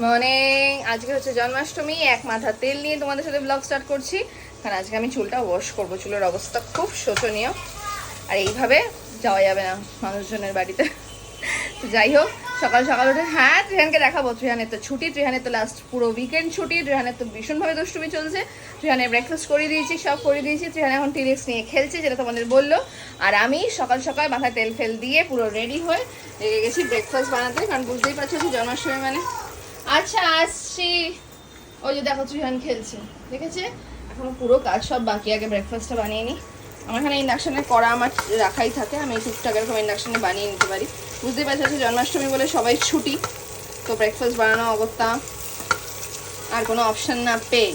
Morning আজকে হচ্ছে জন্মাষ্টমী, এক মাথা তেল নিয়ে তোমাদের সাথে ব্লগ স্টার্ট করছি। কারণ আজকে আমি চুলটা ওয়াশ করব, চুলের অবস্থা খুব শোচনীয়। আর এইভাবে যাওয়া যাবে না মানুষজনের বাড়িতে। তো যাই হোক, সকাল সকাল উঠে হ্যাঁ ত্রিহানকে দেখাবো। ত্রিহানের তো ছুটি, ত্রিহানের তো লাস্ট পুরো উইকেন্ড ছুটি, ত্রিহানের তো ভীষণভাবে দুষ্টুমি চলছে। ত্রিহানের ব্রেকফাস্ট করে দিয়েছি, সব করে দিয়েছি। ত্রিহান এখন টিরিক্স নিয়ে খেলছে, যেটা তোমাদের বলল। আর আমি সকাল সকাল মাথায় তেল ফেল দিয়ে পুরো রেডি হয়ে গেছি ব্রেকফাস্ট বানাতে। কারণ বুঝতেই পারছ জন্মাষ্টমী মানে আচ্ছা আসছি। ওই যে দেখো ত্রিহান খেলছে দেখেছে এখন পুরো কাজ সব বাকি, আগে ব্রেকফাস্টটা বানিয়ে নিই আমার এখানে ইন্ডাকশনে করা আমার রাখাই থাকে, আমি টুকটাক এরকম ইন্ডাকশনে বানিয়ে নিতে পারি। বুঝতেই পারছি যে জন্মাষ্টমী বলে সবাই ছুটি, তো ব্রেকফাস্ট বানানো অগত্যা। আর কোনো অপশান না পেয়ে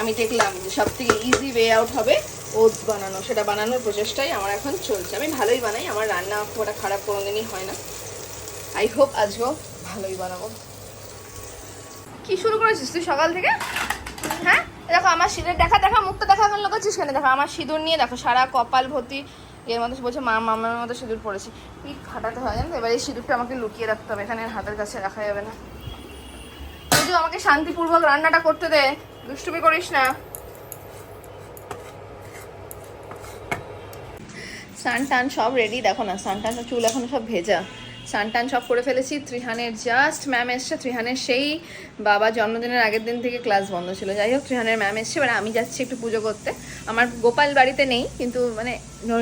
আমি দেখলাম যে সব থেকে ইজি ওয়ে আউট হবে ওটস বানানো। সেটা বানানোর প্রচেষ্টাই আমার এখন চলছে। আমি ভালোই বানাই, আমার রান্না খুব একটা খারাপ কোনোদিনই হয় না। আই হোপ আজকেও ভালোই বানাবো। কি শুরু করেছিস তুই সকাল থেকে? হ্যাঁ? দেখো, আমার সিঁদুর দেখা দেখা, মুখটা দেখা এখন লোকাচ্ছিস কেন? দেখো, আমার সিঁদুর নিয়ে দেখো, সারা কপাল ভর্তি এর মধ্যে বলছে, মা, মামার মতো সিঁদুর পড়েছি। কি খাটাতে হয় জানো? এবার এই সিঁদুরটা আমাকে লুকিয়ে রাখতে হবে, এখানে হাতের কাছে রাখা যাবে না। তুই আমাকে শান্তিপূর্বক রান্নাটা করতে দে, দুষ্টুমি করিস না। সান টান সব রেডি দেখো না সান টান চুল এখনও সব ভেজা। সান টান সব করে ফেলেছি। ত্রিহানের জাস্ট ম্যাম এসছে। ত্রিহানের সেই বাবা জন্মদিনের আগের দিন থেকে ক্লাস বন্ধ ছিল। যাই হোক ত্রিহানের ম্যাম এসছে। এবার আমি যাচ্ছি একটু পুজো করতে। আমার গোপাল বাড়িতে নেই কিন্তু মানে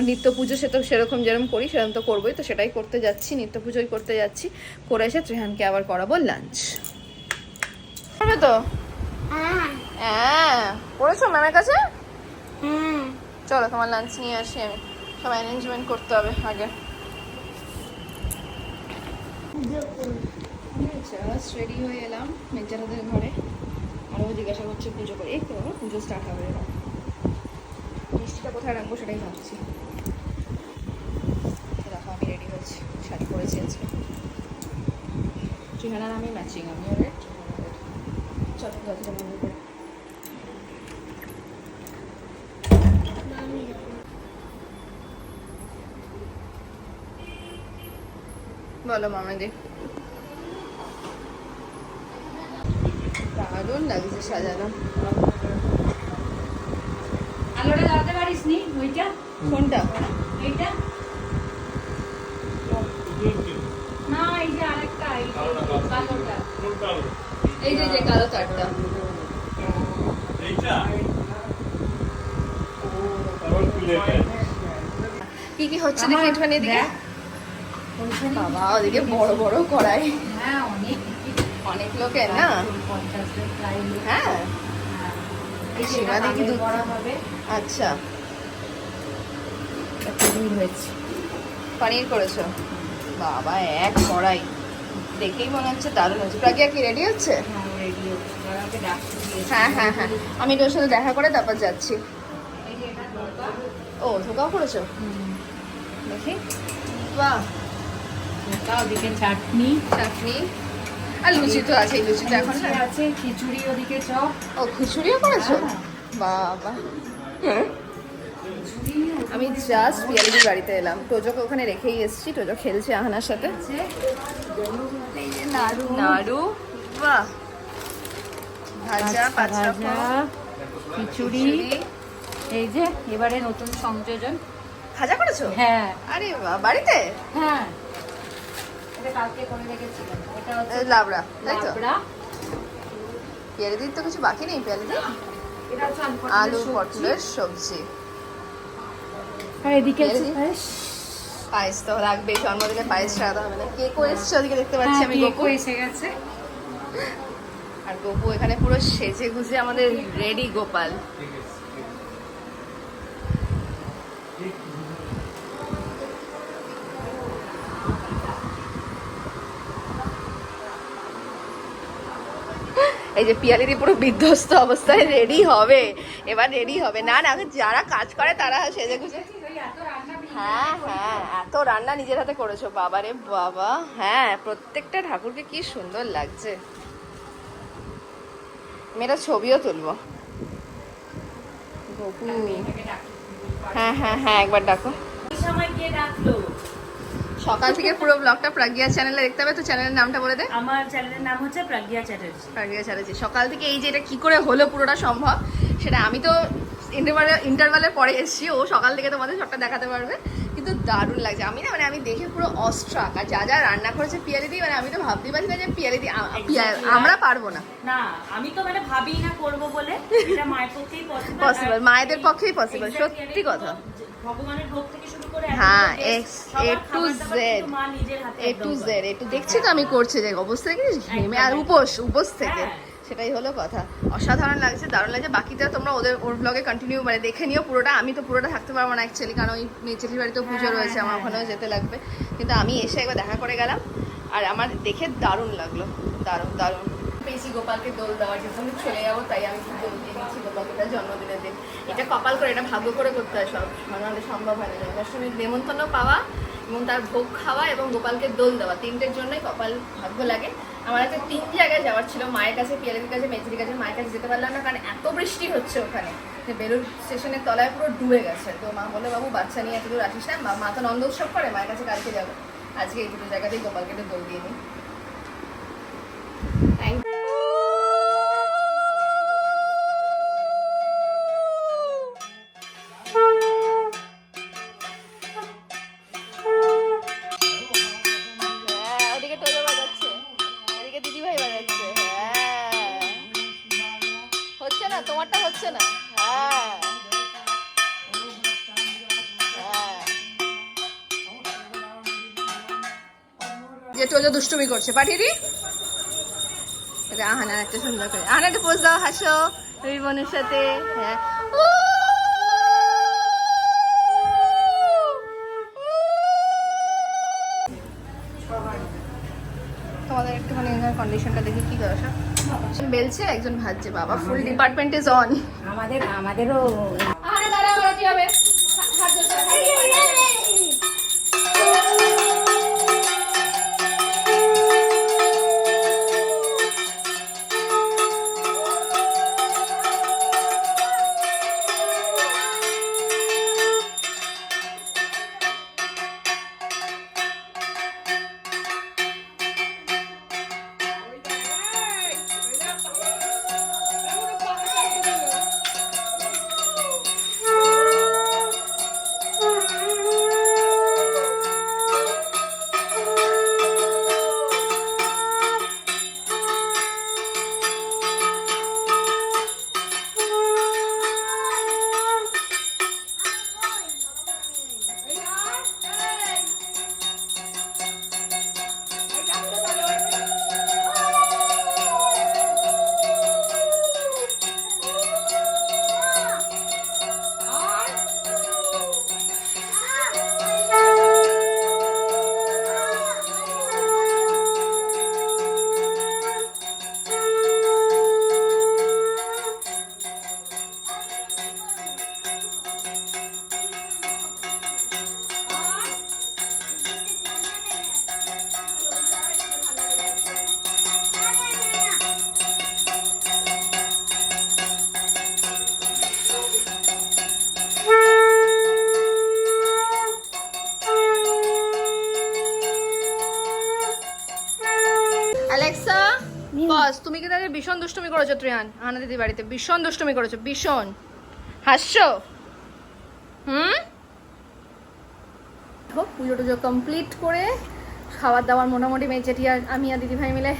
নিত্য পুজো সে তো সেরকম যেরকম করি সেরকম তো করবোই। তো সেটাই করতে যাচ্ছি নিত্য পুজোই করতে যাচ্ছি। করে এসে ত্রিহানকে আবার করাবো লাঞ্চ করবে তো? হ্যাঁ। করেছ ম্যামের কাছে? চলো তোমার লাঞ্চ নিয়ে আসি আমি। সব অ্যারেঞ্জমেন্ট করতে হবে আগে। জাস্ট রেডি হয়ে এলাম মেজারাদের ঘরে। আরও জিজ্ঞাসা করছে পুজো করে। এই তো, পুজো স্টার্ট হবে এবার। মিষ্টিটা কোথায় রাখব সেটাই ভাবছি। দেখো, আমি রেডি হয়েছি। শাড়ি পরেছি আজকে। ট্রিহানার আমি ম্যাচিং আমিও রেড চল যতটা বন্ধ করে। বলো মামাদি দারুণ লাগছে সাজানো আলোটা জ্বালাতে পারিস নি? ওইটা? কোনটা? এইটা? না এই যে আরেকটা এই কালোটা এই যে যে কালো তারটা। কি কি হচ্ছে দেখি একটুখানি এদিকে। বাবা ওদিকে বড় বড় কড়াই। হ্যাঁ অনেক। অনেক লোকের না? হ্যাঁ। হ্যাঁ। সীমা দেখি দুধ- হবে। আচ্ছা। হয়েছে। পনির করেছ? বাবা এক কড়াই। দেখেই মনে হচ্ছে দারুণ। হচ্ছে প্রাজ্ঞা কি রেডি হচ্ছে? হ্যাঁ। হ্যাঁ হ্যাঁ আমি তোর সাথে দেখা করে তারপর যাচ্ছি। ও ধোকাও করেছ? দেখি। বাহ। ওটা ওদিকে চাটনি। চাটনি। আর লুচি তো আছে লুচি তো এখন আছে খিচুড়ি ওদিকে চপ ও খিচুড়িও করেছ? হ্যাঁ। বাবা। খিচুড়ি আমি জাস্ট পিয়ালিদির বাড়িতে এলাম। টোজোকে ওখানে রেখেই এসেছি। টোজো খেলছে আহানার সাথে। আছে এই যে নাড়ু। নাড়ু। বাহ। ভাজা ভাজা খিচুড়ি। এই যে এবারে নতুন সংযোজন। ভাজা করেছ? হ্যাঁ। আরে বাড়িতে? হ্যাঁ। এটা কালকে করে রেখেছিলাম এটা হচ্ছে লাবড়া তাই তো? লাবড়া। পিয়ালিদির তো কিছু বাকি নেই পিয়ালিদি এটা হচ্ছে আলু পটলের সবজি। আর এদিকে পায়েস। পায়েস তো লাগবে জন্মদিনে পায়েস হবে না। কেকও এসছে ওদিকে দেখতে পাচ্ছি হ্যাঁ আমি কেকও এসে গেছে। আর গোপু এখানে পুরো সেজে গুজে আমাদের রেডি গোপাল। এই যে পিয়ালিদি পুরো বিধ্বস্ত অবস্থায় রেডি হবে। এবার রেডি হবে। না না যারা কাজ করে তারা সেজে গুজে। হ্যাঁ হ্যাঁ এত রান্না নিজের হাতে করেছ, বাবারে বাবা। হ্যাঁ প্রত্যেকটা ঠাকুরকে কি সুন্দর লাগছে। মেয়েরা ছবিও তুলবো। হ্যাঁ হ্যাঁ হ্যাঁ একবার ডাকো। সময় কে ডাকলো। সকাল থেকে পুরো ব্লগটা প্রাজ্ঞা চ্যানেলে দেখতে হবে। তো চ্যানেলের নামটা বলে দে। আমার চ্যানেলের নাম হচ্ছে প্রজ্ঞা চ্যাটার্জি। প্রাজ্ঞা চ্যানেল সকাল থেকে এই যে এটা কি করে হলো পুরোটা সম্ভব সেটা আমি তো ইন্টারভালে ইন্টারভালের পরে এসেছি। ও সকাল থেকে তোমাদের সবটা দেখাতে পারবে। কিন্তু দারুণ লাগছে। আমি না মানে আমি দেখে পুরো অস্ট্রাক আর যা যা রান্না করেছে পিয়ালিদি মানে আমি তো ভাবতেই পারছি না যে পিয়ালিদি আ- পিয়া- Exactly. আমরা পারব না। না আমি তো মানে ভাবি না করব বলে। এটা মায়ের পক্ষেই পসিবল মায়েদের পক্ষেই পসিবল সত্যি কথা। ভগবানের ভোগ থেকে শুরু করে হ্যাঁ, দাবার Z. কিন্তু মা নিজের হাতে এ টু। দেখছি তো আমি করছে যে অবস্থা কি ঘেমে আর উপোস উপোস থেকে। হ্যাঁ। সেটাই হলো কথা। অসাধারণ লাগছে দারুণ লাগছে। বাকিটা তোমরা ওদের ওর ব্লগে কন্টিনিউ মানে দেখে নিও পুরোটা। আমি তো পুরোটা থাকতে পারব না অ্যাকচুয়ালি কারণ ওই মেচেলির বাড়িতেও পুজো হ্যাঁ, রয়েছে আমার হ্যাঁ, ওখানেও যেতে লাগবে। কিন্তু আমি এসে একবার দেখা করে গেলাম আর আমার দেখে দারুণ লাগল। দারুণ দারুণ। পেয়েছি গোপালকে দোল দেওয়ার জন্য। চলে যাব, তাই আমি দোল দিয়ে দিচ্ছি গোপালকে তার জন্মদিনের দিন। এটা কপাল করে, এটা ভাগ্য করে করতে হয় সব। মানে সম্ভব হয় না জন্মাষ্টমীর নেমন্তন্ন পাওয়া এবং তার ভোগ খাওয়া এবং গোপালকে দোল দেওয়া। তিনটের জন্যই কপাল ভাগ্য লাগে। আমার একটা তিন জায়গায় যাওয়ার ছিল। মায়ের কাছে, পিয়ালির কাছে মেজরির কাছে, মায়ের কাছে যেতে পারলাম না, কারণ এত বৃষ্টি হচ্ছে ওখানে। যে বেলুর স্টেশনের তলায় পুরো ডুবে গেছে। তো মা বলে বাবু, বাচ্চা নিয়ে এত দূর আসিস না। মা- তো নন্দ উৎসব করে, মায়ের কাছে কালকে যাব। আজকে এই দুটো জায়গাতেই গোপালকে দোল দিয়ে নিই থ্যাংক হ্যাঁ ওদিকে টোজো বাজাচ্ছে এদিকে দিদিভাই বাজাচ্ছে হ্যাঁ হচ্ছে না তোমারটা হচ্ছে না। হ্যাঁ। হ্যাঁ। যে টোজো দুষ্টুমি করছে। পাঠিয়ে দি। এটা আহানা একটা সুন্দর করে। আহানা একটা পোজ দাও, হাসো। রবি বোনের সাথে হ্যাঁ। তোমাদের একটুখানি এখানে কন্ডিশনটা দেখি, কি দশা বেলছে, একজন ভাজছে, বাবা। ফুল ডিপার্টমেন্ট ইজ অন আমাদের, আমাদেরও বস তুমি কি তাহলে ভীষণ দুষ্টুমি করেছ ত্রিয়ান? আনা দিদি বাড়িতে ভীষণ দুষ্টুমি করেছ ভীষণ। হাসছো হুম? হোক পুজো টুজো কমপ্লিট করে খাবার দাবার মোটামুটি মেজেটি আর আমি আর দিদিভাই মিলে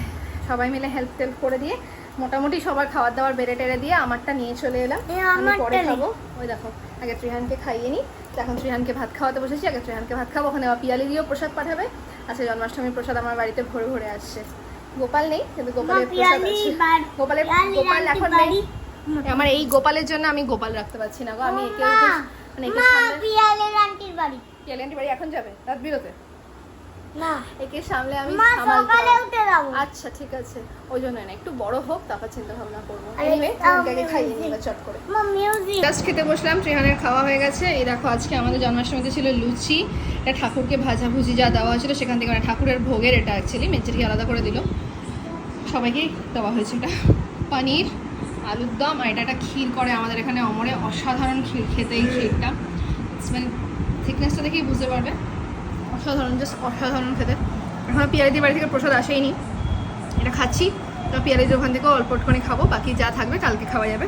সবাই মিলে হেল্প টেল্প করে দিয়ে মোটামুটি সবার খাবার দাবার বেড়ে টেড়ে দিয়ে আমারটা নিয়ে চলে এলাম। আমি পরে খাব। ওই দেখো আগে ত্রিহানকে খাইয়ে নিই এখন ত্রিহানকে ভাত খাওয়াতে বসেছি আগে ত্রিহানকে ভাত খাব। ওখানে আবার পিয়ালি দিয়েও প্রসাদ পাঠাবে। আচ্ছা জন্মাষ্টমীর প্রসাদ আমার বাড়িতে ভরে ভরে আসছে। গোপাল নেই কিন্তু গোপালের প্রসাদ আছে। গোপালের গোপাল এখন নেই। আমার এই গোপালের জন্য আমি গোপাল রাখতে পারছি না গো আমি একে মানে একে সামলে পিয়ালের আন্টির বাড়ি। পিয়ালের আন্টির বাড়ি এখন যাবে রাত বিরতে। না। একে সামলে আমি সকালে উঠে যাব। আচ্ছা ঠিক আছে। ওই জন্য না একটু বড় হোক তারপর চিন্তা ভাবনা করব এনিওয়ে তোমাকে খাইয়ে। নিবে চট করে। জাস্ট খেতে বসলাম ট্রেহানের খাওয়া হয়ে গেছে। এই দেখো আজকে আমাদের জন্মাষ্টমীতে ছিল লুচি। এটা ঠাকুরকে ভাজা ভুজি যা দেওয়া হয়েছিল সেখান থেকে মানে ঠাকুরের ভোগের এটা অ্যাকচুয়ালি মেচেরকে আলাদা করে দিল। সবাইকেই দেওয়া হয়েছে এটা পনির আলুর দম আর এটা একটা ক্ষীর করে আমাদের এখানে অমরে অসাধারণ ক্ষীর খেতে এই ক্ষীরটা। মানে থিকনেসটা দেখেই বুঝতে পারবে। অসাধারণ জাস্ট অসাধারণ খেতে। এখনও পিয়ারিদির বাড়ি থেকে প্রসাদ আসেইনি। এটা খাচ্ছি। তো পিয়ারিদির ওখান থেকেও অল্প একটুখানি খাব। বাকি যা থাকবে কালকে খাওয়া যাবে।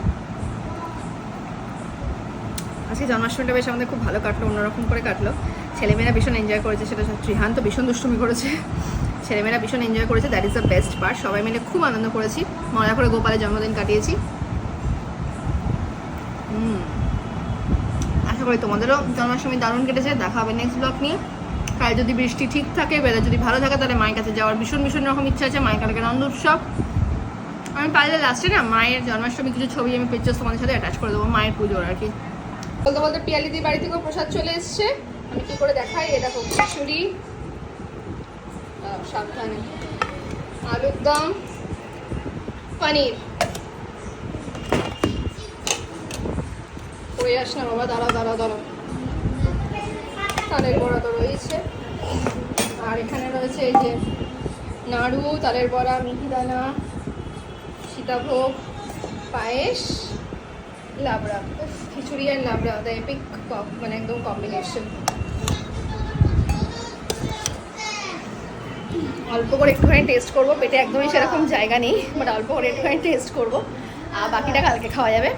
আজকে জন্মাষ্টমীটা বেশ আমাদের খুব ভালো কাটলো, অন্যরকম করে কাটলো। ছেলেমেয়েরা ভীষণ এনজয় করেছে, সেটা ত্রিহান তো ভীষণ দুষ্টুমি করেছে। ছেলেমেয়েরা ভীষণ এনজয় করেছে that is the best part সবাই মিলে খুব আনন্দ করেছি। মজা করে গোপালের জন্মদিন কাটিয়েছি। আশা করি তোমাদেরও জন্মাষ্টমী দারুণ কেটেছে। দেখা হবে নেক্সট ব্লগ নিয়ে। কাল যদি বৃষ্টি ঠিক থাকে বেলা যদি ভালো থাকে, তাহলে মায়ের কাছে যাওয়ার ভীষণ ভীষণ রকম ইচ্ছা আছে, মায়ের কালকে নন্দ উৎসব। আমি পারলে লাস্টে না মায়ের জন্মাষ্টমী কিছু ছবি আমি পিকচার তোমাদের সাথে অ্যাটাচ করে দেবো, মায়ের পুজোর আর কি। বলতে বলতে পিয়ালিদির বাড়ি থেকেও প্রসাদ চলে এসছে। আমি কি করে দেখাই? এটা খিচুড়ি সাবধানে। আলুর দম, পনির। পড়ে আস না বাবা? দাঁড়াও দাঁড়াও দাঁড়াও। তালের বড়া তো রয়েছে। আর এখানে রয়েছে এই যে নাড়ু, তালের বড়া মিহিদানা সীতাভোগ, পায়েস, লাবড়া। খিচুড়ি আর লাবড়া দ্য এপিক মানে একদম কম্বিনেশন অল্প করে একটুখানি টেস্ট করব, পেটে একদমই সেরকম জায়গা নেই বাট অল্প করে একটুখানি টেস্ট করব। আর বাকিটা কালকে খাওয়া যাবে।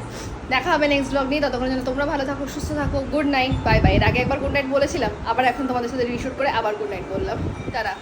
দেখা হবে নেক্সট ব্লগ নিয়ে। ততক্ষণ যেন তোমরা ভালো থাকো, সুস্থ থাকো গুড নাইট বাই বাই এর আগে একবার গুড নাইট বলেছিলাম, আবার এখন তোমাদের সাথে রিশুট করে আবার গুড নাইট বললাম। তারা